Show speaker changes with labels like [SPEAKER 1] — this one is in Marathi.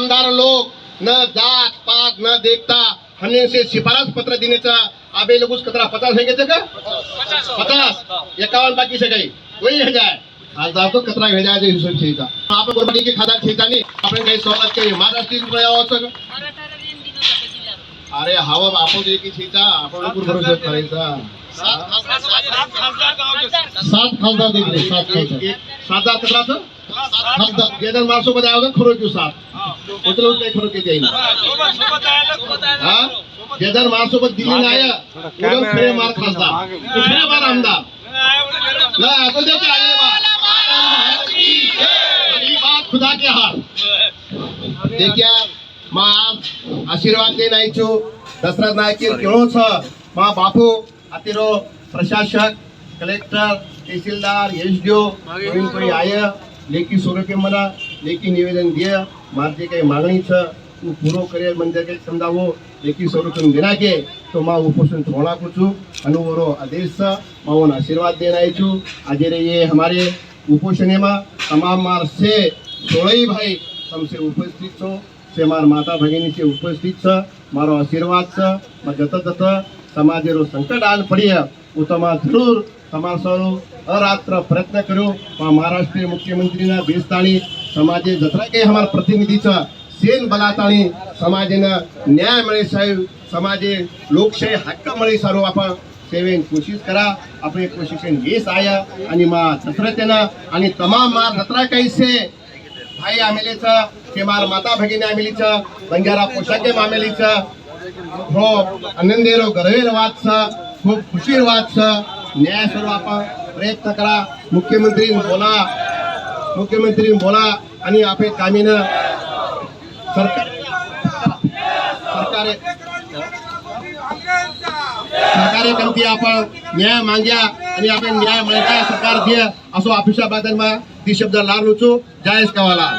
[SPEAKER 1] आमदार लोग न जात पात न देखता हमने से सिफारिश पत्र देने का अबे लोग उस कतरा पचास है क्या पचास. इक्यावन बाकी से गई वही है जाए खासदार तो कतरा घे जाए हिशोब छेचा आपण गोरबडी के खासदार छेचा नाही. आपण काही सवलत काही महाराष्ट्रीयन प्रयाव सगळं अरे हवा आपण जे की छेचा आपण लोक भरोसा करायचा सात खासदार देखील सात खासदार. सात हजार कतराचं गेदर माणसोबत आहे खरं की सात उचलून काही खरं की जाईल हा गेदर माणसोबत दिली नाही उडम खरे मार खासदार. खरे मार आमदार. नाही आता त्याचे आले बात खुदा के हाल. देखिया मा आशीर्वाद दे नायचो दसरा नायकीर केळोच मा बापू अतिरो प्रशासक कलेक्टर तहसीलदार एस डी ओ नवीन લેખી સ્વરૂપે મને લેખી નિવેદન દે, મારે જે કંઈ માગણી છે, હું પૂરો કરે મંદિર કંઈક સમજાવો, લેખી સ્વરૂપે વિનાકે તો માં ઉपोषण थोड़ा આપું છું. અને મારો આદેશ છે. માઓનો આશીર્વાદ દેનાય છું. આજે રહીએ અમારે ઉपोषणમાં તમામ માર છે સોળઈ ભાઈ તમસે ઉપસ્થિત છો. સે મારા માતા ભગીની છે ઉપસ્થિત છે. મારો આશીર્વાદ છે. જતા જતા સમાજેરો સંકટ આન પડીએ. હું તમા જરૂર તમામ અરાત્ર પ્રયત્ન કર્યો પણ મહારાષ્ટ્રીય મુખ્યમંત્રીના બેસતાણી સમાજે જતરા કે અમારા પ્રતિનિધિ છે સેન બલાતાણી સમાજને ન્યાય મળે સાહેબ સમાજે લોકશાહી હક્ક મળે સારું आपण सेवेन कोशिश करा आपण कोशिशेन येस आया आणि मा जत्रतेना आणि तमाम मा जत्रा कैसे भाई आमेलीचं ते मार माता भगिनी आमेलीचं बंजारा पोशाके मामेलीचं हो आनंदेरो गर्वेर वादचं खूप खुशीर वाद न्याय सर्व आपण प्रयत्न करा. मुख्यमंत्री बोला. मुख्यमंत्री बोला आणि आपले कामीनं सरकार सरकारे सरकारे कंती आपण. न्याय माग्या आणि आपण न्याय मिळता सरकार दे असो अभिषा बादल ती शब्द लाल उचू जायस कवाला